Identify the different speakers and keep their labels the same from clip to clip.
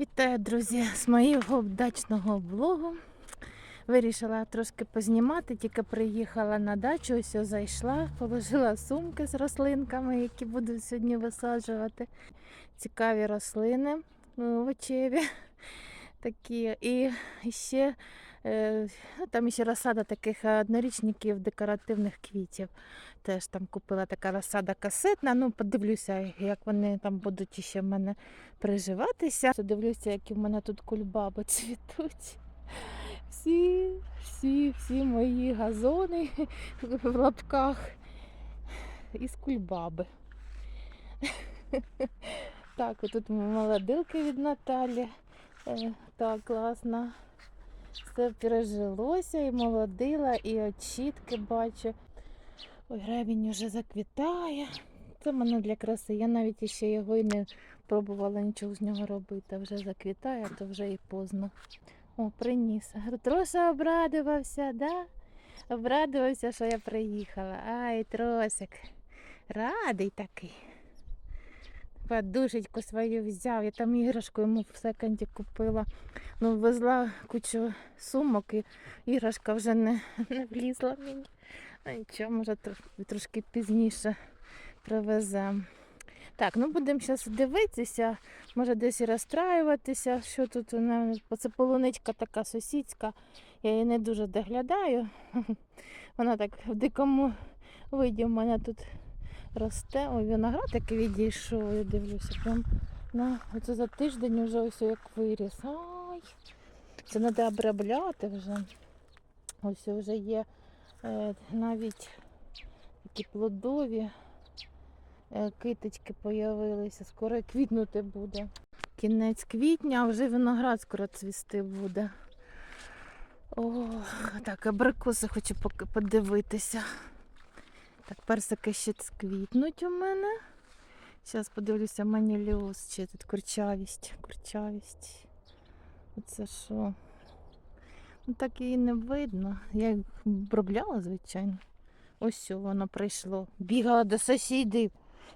Speaker 1: Вітаю, друзі, з моєго дачного блогу. Вирішила трошки познімати, тільки приїхала на дачу, ось зайшла, положила сумки з рослинками, які буду сьогодні висаджувати. Цікаві рослини овочеві такі. І ще е, ну, там ще розсада таких однорічників декоративних квітів. Теж там купила така розсада касетна. Ну, подивлюся, як вони там будуть ще в мене приживатися. Дивлюся, які в мене тут кульбаби цвітуть. Всі, всі, всі мої газони в лапках із кульбаби. Так, тут молодилки від Наталі. Е, Так, класно. Все пережилося і молодила, і очітки бачу. Ой, гребінь вже заквітає. Це в мене для краси. Я навіть ще його і не пробувала нічого з нього робити. Вже заквітає, то вже і поздно. О, приніс. Троша обрадувався, да? Обрадувався, що я приїхала. Ай, тросик. Радий такий. Подушечку свою взяв. Я там іграшку йому в секонді купила. Ну, везла кучу сумок і іграшка вже не, не влізла мені. Нічого, може трошки пізніше привеземо. Так, ну будемо зараз дивитися, може десь і розстраюватися, що тут у нас. Це полуничка така сусідська, я її не дуже доглядаю. Вона так в дикому виді в мене тут росте. Ой, виноград який відійшов, я дивлюся. Прям на оце за тиждень вже ось як виріс. Ай, це треба обробляти вже. Ось вже є навіть такі плодові. Е, Киточки появилися, скоро квітнути буде. Кінець квітня, а вже виноград скоро цвісти буде. О, так, абрикоси хочу поки подивитися. Так, персики ще квітнуть у мене. Зараз подивлюся маніліоз, чи тут курчавість. Курчавість. Оце що? Ну так її не видно. Я їх обробляла, звичайно. Ось воно прийшло. Бігала до сусідів.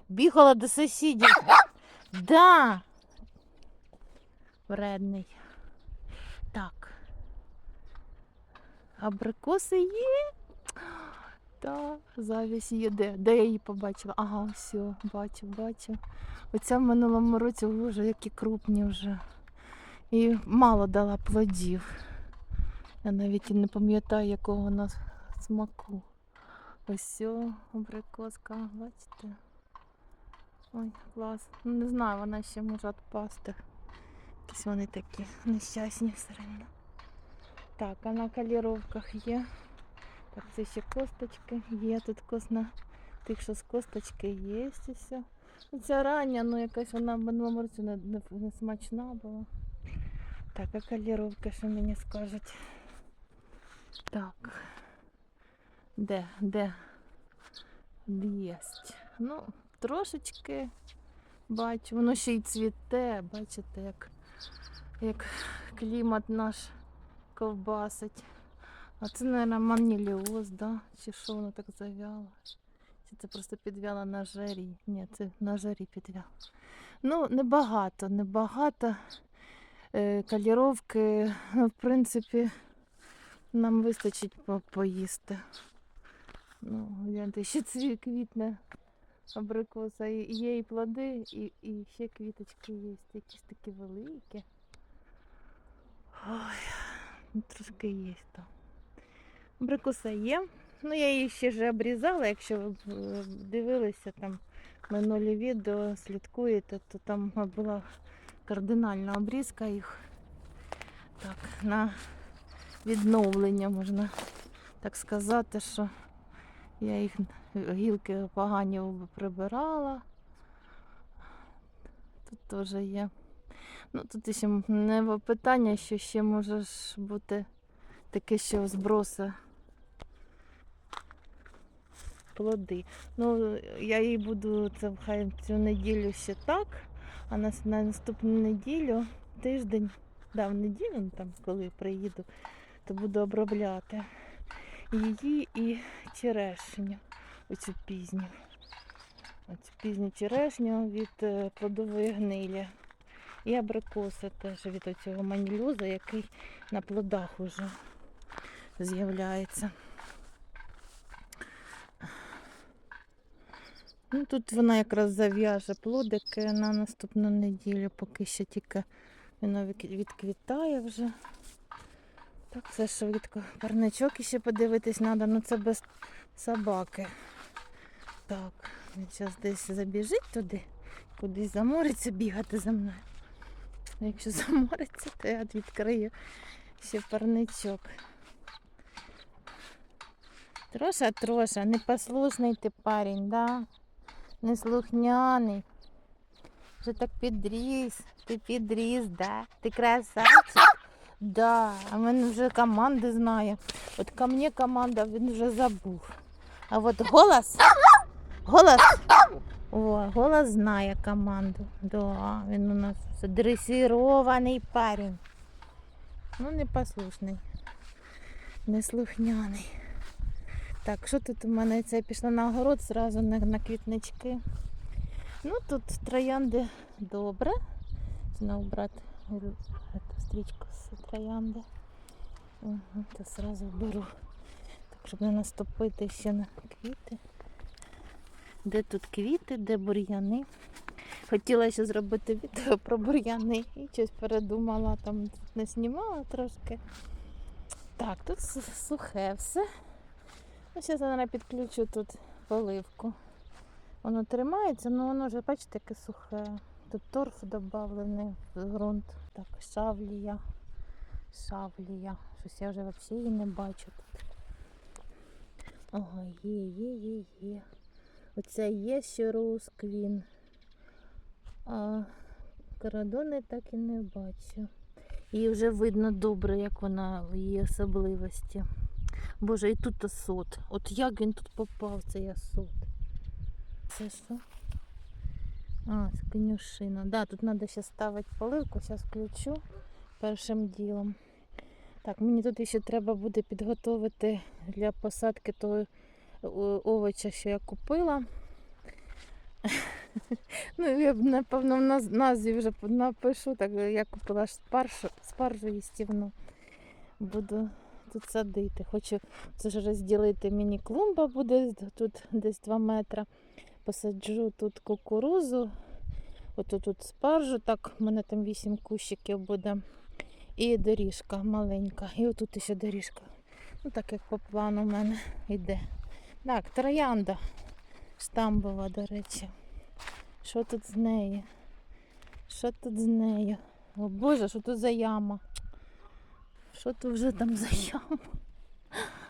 Speaker 1: Бігала до сусідів. Да. Вредний. Так. Абрикоси є. Так, завість є. Де? Де я її побачила? Ага, все, бачу, бачу. Оця в минулому році вже які крупні вже. І мало дала плодів. Я навіть не пам'ятаю, якого вона смаку. Ось абрикоска, бачите? Ой, клас. Ну не знаю, вона ще може відпасти. Якісь вони такі нещасні все одно. Так, а на каліровках є. Так, це ще косточки є. Тут косна. Тих, що з косточки є і все. Ну, Ця рання, ну якась вона минулому році не, не, не смачна була. Так, а каліровки, що мені скажуть? Так. Де, де? Єсть. Ну, трошечки бачу. Воно ще й цвіте, бачите, як, як клімат наш ковбасить. А це, мабуть, маніліоз, да? Чи що воно так завяло? Чи це просто підвяло на жарі? Ні, це на жарі підвяло. Ну, небагато, небагато. Е, каліровки, в принципі, нам вистачить по- поїсти. Ну, гляньте, ще цві квітне абрикоса. Є і плоди, і, і ще квіточки є, якісь такі великі. Ой, трошки є там. Абрикоса є. Ну, я її ще ж обрізала, якщо ви е, дивилися там минулі відео, слідкуєте, то там була кардинальна обрізка їх. Так, на відновлення можна так сказати, що я їх гілки погані прибирала. Тут теж є. Ну, тут ще не питання, що ще може бути таке, що зброси плоди. Ну, я їй буду це хай цю неділю ще так, а на, на наступну неділю, тиждень, да, в неділю, ну, там, коли приїду, то буду обробляти її і черешню, оцю пізню. Оцю пізню черешню від е, плодової гнилі. І абрикоси теж від цього манілюза, який на плодах уже з'являється. Ну, тут вона якраз зав'яже плодики на наступну неділю, поки ще тільки воно відквітає вже. Так, все швидко. Парничок ще подивитись треба, ну це без собаки. Так, він зараз десь забіжить туди, кудись замориться бігати за мною. Якщо замориться, то я відкрию ще парничок. Троша, троша, непослушний ти парень, да? Неслухняний. Вже так підріс. Ти підріс, да? Ти красавчик. Да, а в мене вже команди знає. От ко мені команда він вже забув. А от голос, голос, о, голос знає команду. Да, він у нас дресирований парень. Ну, непослушний, неслухняний. Так, що тут у мене це я пішла на огород зразу на, на квітнички. Ну тут троянди добре. Знову брати эту стрічку з троянди. Угу, то зразу беру. Так, щоб не наступити ще на квіти. Де тут квіти, де бур'яни. Хотіла ще зробити відео про бур'яни і щось передумала, там не знімала трошки. Так, тут сухе все. Ну, зараз я наверное, підключу тут поливку. Воно тримається, але воно вже, бачите, яке сухе. Тут торф додавлений в ґрунт. Так, шавлія. Шавлія. Щось я вже взагалі її не бачу тут. Ага, є, є, є, є. Оце є ще розквін. А карадони так і не бачу. Її вже видно добре, як вона її особливості. Боже, і тут асот. От як він тут попав, цей асот? Це що? А, конюшина. Да, тут треба ще ставити поливку, зараз включу першим ділом. Так, мені тут ще треба буде підготувати для посадки того овоча, що я купила. Ну, я напевно, в назві вже напишу, так я купила спаржу, спаржу їстівну. Буду тут садити. Хочу це ж розділити мені клумба буде тут десь 2 метри. Посаджу тут кукурузу, отут тут спаржу, так, в мене там 8 кущиків буде. І доріжка маленька. І отут ще доріжка. Ну так як по плану в мене йде. Так, троянда штамбова, до речі. Що тут з нею? Що тут з нею? О Боже, що тут за яма? Що тут вже там за яма?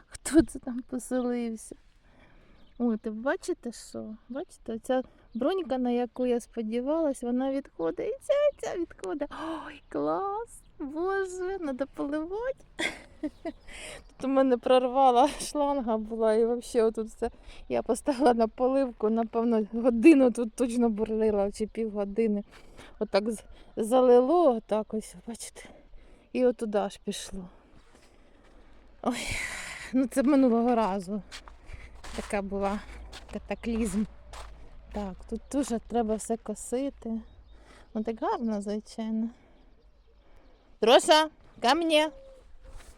Speaker 1: Хто це там поселився? Ой, ти бачите що? Бачите, ця бронька, на яку я сподівалась, вона відходить. І ця, ця відходить. Ой, клас! Боже, треба поливати. Тут у мене прорвала шланга була і взагалі тут все. Я поставила на поливку, напевно, годину тут точно бурлила чи півгодини. Отак залило, отак ось, бачите. І отуди аж пішло. Ой, ну це минулого разу. Така була катаклізм. Так, тут дуже треба все косити. Ну так гарно, звичайно. Троша, ко мне.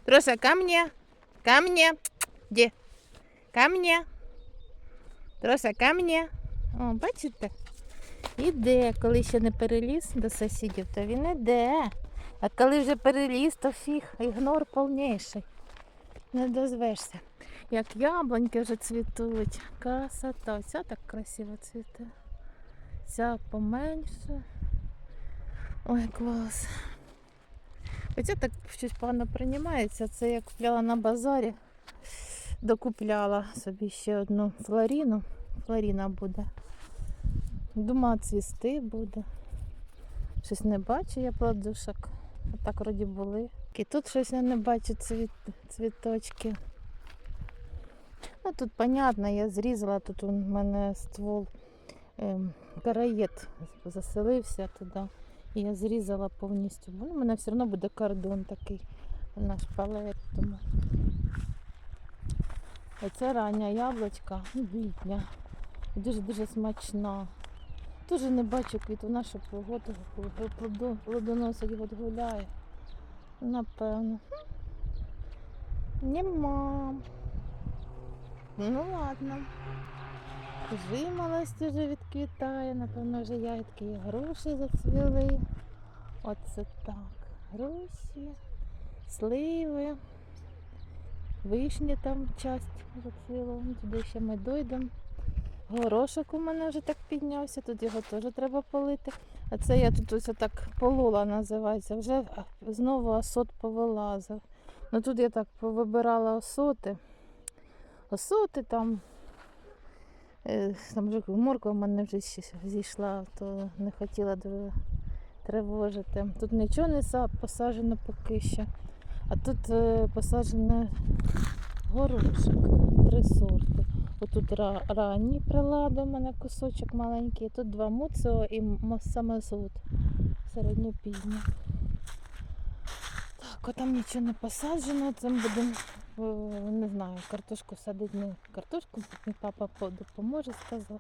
Speaker 1: Троша, ко мне. Ко мне. Де? Ко. Троша, ко. О, бачите? Іде, коли ще не переліз до сусідів, то він іде. А коли вже переліз, то фіг, ігнор повніший. Не дозвешся. Як яблуньки вже цвітуть. Красота. Ця так красиво цвіте. Ця поменше. Ой, клас. Хоча так щось погано приймається. Це як купляла на базарі. Докупляла собі ще одну флоріну. Флоріна буде. Думала, цвісти буде. Щось не бачу я плодушок. А так вроді були. І тут щось я не бачу цвіт, цвіточки. Ну тут понятно, я зрізала, тут у мене ствол ем, караєт заселився туди. І я зрізала повністю. Бо у мене все одно буде кордон такий наш палет. Тому. Оце рання яблучка, ну, літня. Дуже-дуже смачна. Теж не бачу квіту, наша погода плодоносить от гуляє. Напевно. Нема. Ну ладно. Жимолость вже відквітає, напевно, вже ягідки і груші зацвіли. Оце так. Груші, сливи, вишні там часть зацвіло. Туди ще ми дойдемо. Горошок у мене вже так піднявся, тут його теж треба полити. А це я тут ось так полола називається. Вже знову осот повилазив. Ну тут я так повибирала осоти. Осоти там. е, Там вже морква в мене вже зійшла, то не хотіла дуже тривожити. Тут нічого не посаджено поки що. А тут е, посаджено горошок, три сорти. Отут ра- ранній прилади у мене кусочок маленький, тут два муцео і м- самосуд середньопізній. Так, отам нічого не посаджено, цим будемо, не знаю, картошку садити, не картошку, мій папа допоможе, сказав.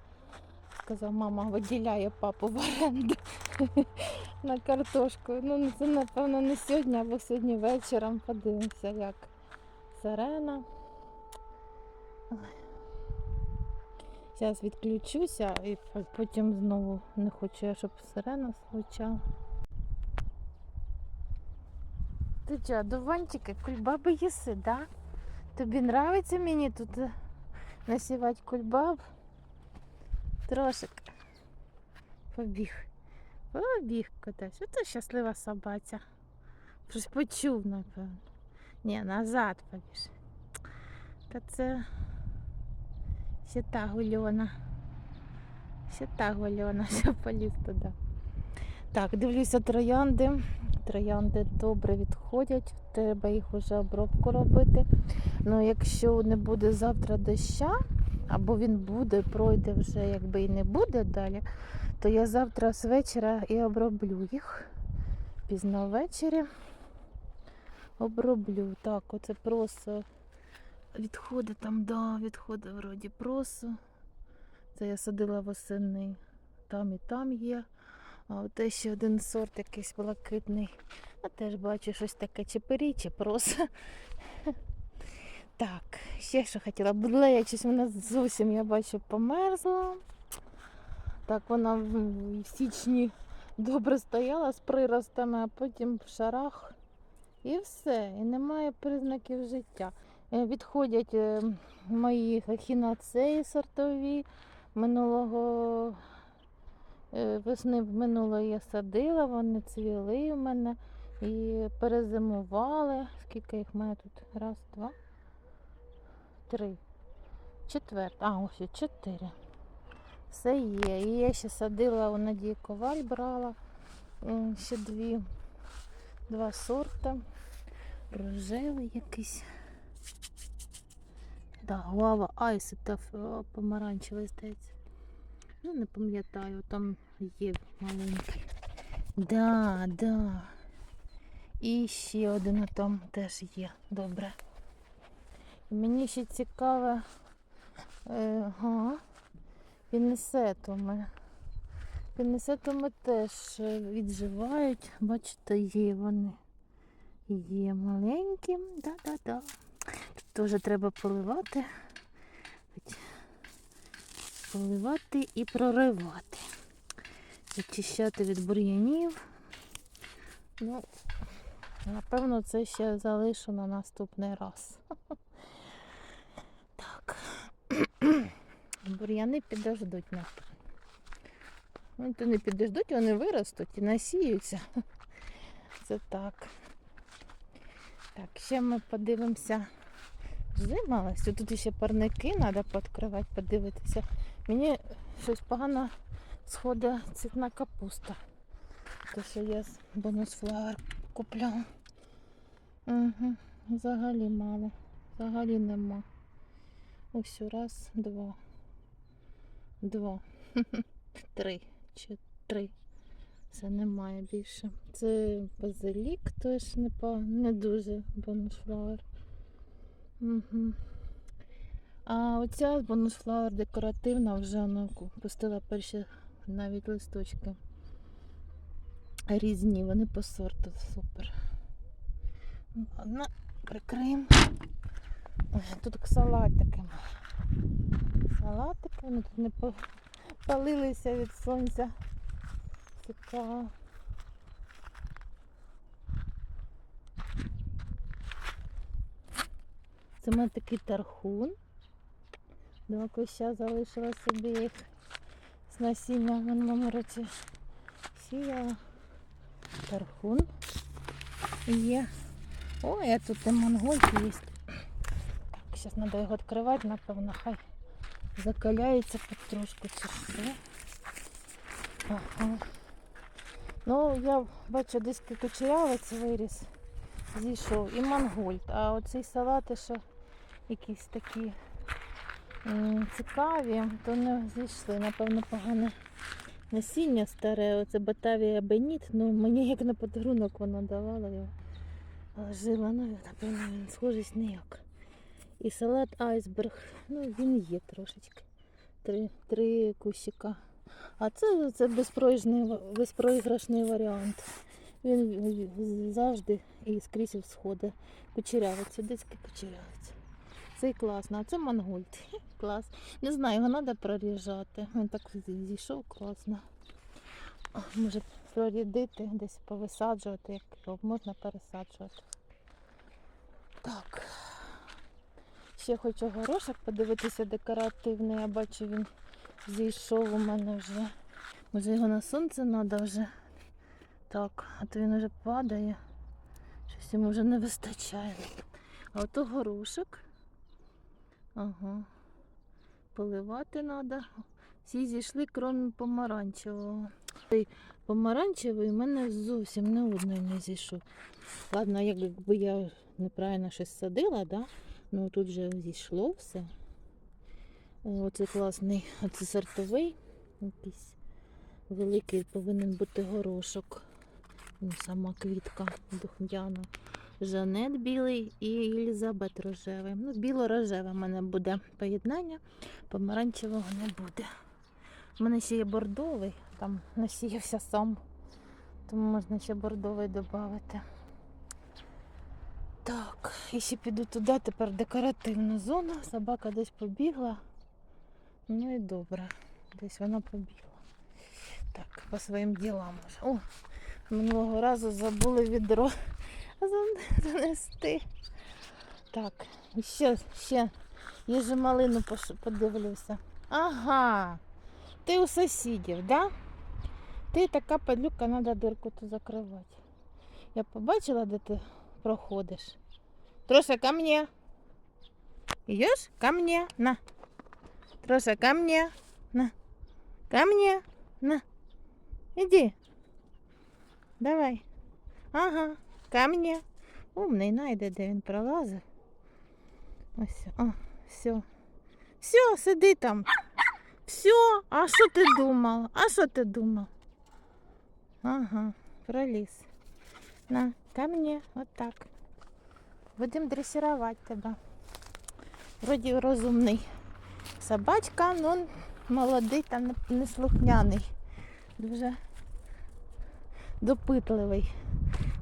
Speaker 1: Сказав, мама виділяє папу в оренду на картошку. Ну, це напевно не сьогодні, або сьогодні вечором подивимося, як сирена. Зараз відключуся і потім знову не хочу я, щоб сирена звучала. Ти чо, дуванчики, кульбаби їси, да? Тобі нравиться мені тут е, насівати кульбаб? Трошик. Побіг. Побіг кудись. Ото щаслива собаця. Щось почув, напевно. Ні, назад побіж. Та це ще та гульона. Ще та гульона, що поліз туди. Так, дивлюся троянди. Троянди добре відходять, треба їх вже обробку робити. Ну, якщо не буде завтра доща, або він буде, пройде вже, якби і не буде далі, то я завтра з вечора і оброблю їх. Пізно ввечері оброблю. Так, оце просто відходи там, да, відходи вроді просу. Це я садила восени. Там і там є. А от ще один сорт якийсь блакитний. А теж бачу щось таке чепирі, чи проса. Так, ще що хотіла. Будлея, щось вона зовсім, я бачу, померзла. Так, вона в січні добре стояла з приростами, а потім в шарах. І все. І немає признаків життя. Е, Відходять е, мої ехінацеї сортові. Минулого е, весни минулої я садила, вони цвіли в мене і перезимували. Скільки їх в мене тут? Раз, два, три. Четверта. А, ось чотири. Все є. І я ще садила у Надії Коваль брала. Ще дві, два сорта. Рожевий якийсь. Да, гуава айс, це ф- помаранчевий здається. Ну, не пам'ятаю, там є маленький. Да, да. І ще один там теж є. Добре. Мені ще цікаве. Е. Пінесетоми. Пінесетоми теж е, відживають. Бачите, є вони. Є маленькі. Да-да-да. Тут теж треба поливати. Поливати і проривати. Очищати від бур'янів. Ну, напевно, це ще залишу на наступний раз. Так. Бур'яни підождуть напевно. Ну, то не підождуть, вони виростуть і насіються. Це так. Так, ще ми подивимося. Зималась. Тут ще парники треба підкривати, подивитися. Мені щось погано сходить цвітна капуста. Те, що я з бонус флауер купляла. Угу. Взагалі мало. Взагалі нема. Ось раз, два. Два. Три. Чи три. Це немає більше. Це базилік теж не, не дуже бонусфлауер. Угу. А оця бонусфлауер декоративна вже вона пустила перші навіть листочки різні, вони по сорту супер. Ну, Ладно, прикриємо. Тут салатики. Салатики, вони тут не палилися від сонця. Цікаво. Це в мене такий тархун. Два куща залишила собі їх з насіння в минулому році сіяла. Тархун є. Ой, а тут і монгольки є. Так, зараз треба його відкривати, напевно, хай закаляється потрошку чи що. Ага. Ну, я бачу, десь кучерявець виріс, зійшов і мангольд. А оцей салати, що якісь такі цікаві, то не зійшли. Напевно, погане насіння старе, оце Батавія Беніт. Ну, мені як на подарунок вона давала його. Але Жила, ну, напевно, він схожий ніяк. І салат айсберг, ну він є трошечки. Три, три кущика. А це, це безпроіграшний, варіант. Він завжди і скрізь всходить. Кучерявець, одеський кучерявець. Цей класно, а це мангольд. Клас. Не знаю, його треба проріжати. Він так зійшов класно. Може прорідити, десь повисаджувати, як його можна пересаджувати. Так. Ще хочу горошок подивитися декоративний. Я бачу, він зійшов у мене вже. Може його на сонце треба вже. Так, а то він вже падає. Щось йому вже не вистачає. А ото горошок. Ага. Поливати треба. Всі зійшли, крім помаранчевого. Помаранчевий у мене зовсім не одної не зійшов. Ладно, якби я неправильно щось садила, да? ну тут вже зійшло все. Оце класний, оце сортовий якийсь великий повинен бути горошок. Ну, сама квітка духмяна. Жанет білий і Елізабет рожевий. Ну, біло-рожеве в мене буде поєднання, помаранчевого не буде. У мене ще є бордовий, там насіявся сам, тому можна ще бордовий додати. Так, і ще піду туди, тепер декоративна зона. Собака десь побігла. Ну і добре, десь вона побігла. Так, по своїм ділам. О, минулого разу забули відро занести. Так, ще, ще. Я же малину подивлюся. Ага. Ти у сусідів, да? Ти така падлюка, треба дирку ту закривати. Я побачила, де ти проходиш. Троша, ко мне. Идешь? Ко мне. На. Троша, ко мне. На. Ко мне. На. Иди. Давай. Ага. Ко мне. Умний найде, де він пролазив. Ось. О, все. Все, сиди там. Все. А що ти думав? А що ти думав? Ага, проліз. На, ко мне. Вот так. Будемо дресувати тебе. Вроді розумний. Собачка, ну молодий та не- неслухняний. Дуже допитливий.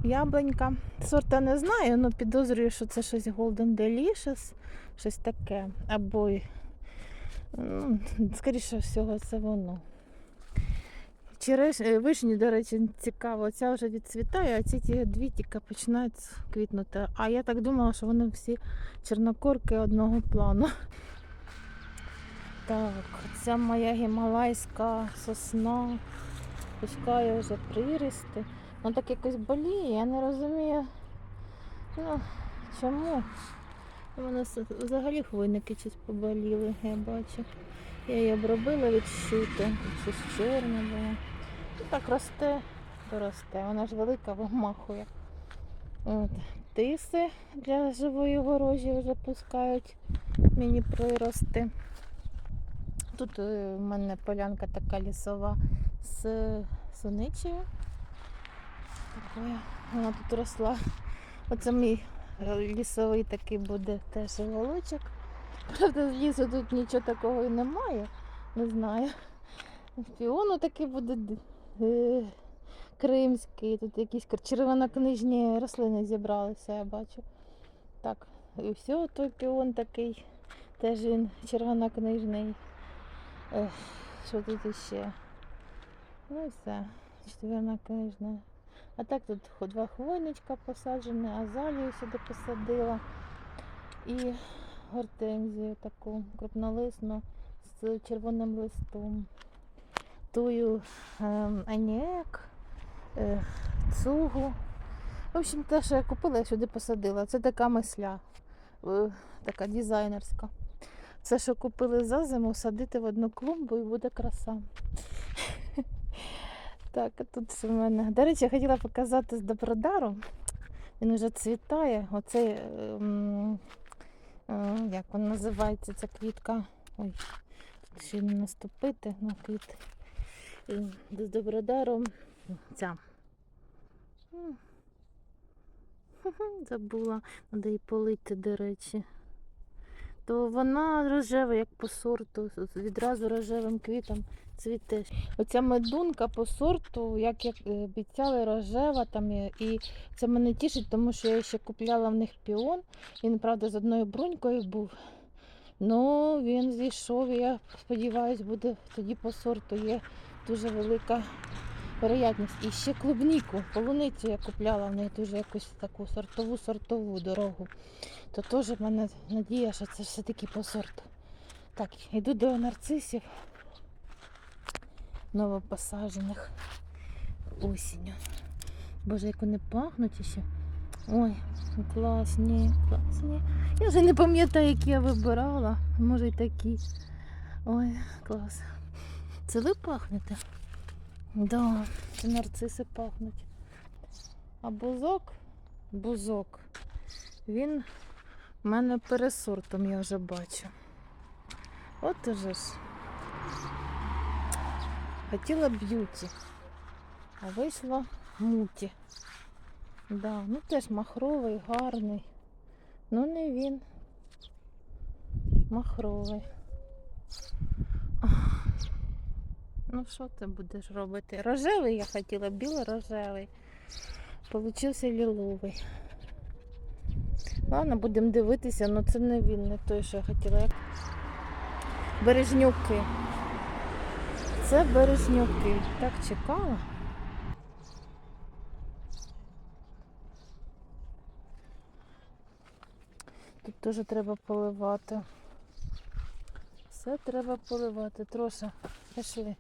Speaker 1: Яблонька. Сорта не знаю, але підозрюю, що це щось Golden Delicious, щось таке. Або, ну, скоріше всього, це воно. Череш... е, Вишні, до речі, цікаво. Ця вже відцвітає, а ці ті дві тільки починають квітнути. А я так думала, що вони всі чорнокорки одного плану. Так, це моя гімалайська сосна. Пускає вже прирісти. Вона так якось боліє, я не розумію. Ну, чому? У мене взагалі хвойники щось поболіли, я бачу. Я її обробила від щути, щось чорне було. Ну так росте, то росте. Вона ж велика, вимахує. От. Тиси для живої ворожі вже пускають мені прирости. Тут е, в мене полянка така лісова з суничею. Такою. Вона тут росла. Оце мій лісовий такий буде теж волочок. Правда, з лісу тут нічого такого і немає. Не знаю. Піону такий буде е, кримський. Тут якісь червонокнижні рослини зібралися, я бачу. Так, і все, той піон такий, теж він червонокнижний. Що тут іще? Ну і все, червонокнижне. А так тут два хвойничка посаджені, азалію сюди посадила. І гортензію таку крупнолисну з червоним листом. Тую ем, аніек, е, цугу. В общем, те, що я купила, я сюди посадила. Це така мисля, е, така дизайнерська. Це, що купили за зиму, садити в одну клумбу і буде краса. Так, а тут в мене. До речі, я хотіла показати з Добродару. Він вже цвітає. Оцей, ем, е, як він називається, ця квітка. Ой, тут ще не наступити на квіт. Е, З Добродаром. Ця. Забула, треба її полити, до речі. То вона рожева, як по сорту, відразу рожевим квітом цвіте. Оця медунка по сорту, як я е, обіцяли, рожева там і, і це мене тішить, тому що я ще купляла в них піон. Він, правда, з одною брунькою був. Ну, він зійшов, і я сподіваюся, буде тоді по сорту. Є дуже велика вероятність. І ще клубніку, полуницю я купляла в них дуже якусь таку сортову сортову дорогу. То теж в мене надія, що це все-таки по сорту. Так, йду до нарцисів новопосаджених осінню. Боже, як вони пахнуть ще. Ой, класні, класні. Я вже не пам'ятаю, які я вибирала. Може й такі. Ой, клас. Це ви пахнете? Да, це нарциси пахнуть. А бузок, бузок, він в мене пересортом, я вже бачу. От уже ж. Хотіла б'юті, а вийшло муті. Да, ну теж махровий, гарний. Ну не він. Махровий. Ах. Ну що ти будеш робити? Рожевий я хотіла, біло-рожевий. Получився ліловий. Ладно, будемо дивитися, але це не він, не той, що я хотіла. Бережнюки. Це березнюки. Так чекала. Тут теж треба поливати. Все треба поливати. Троша, пішли.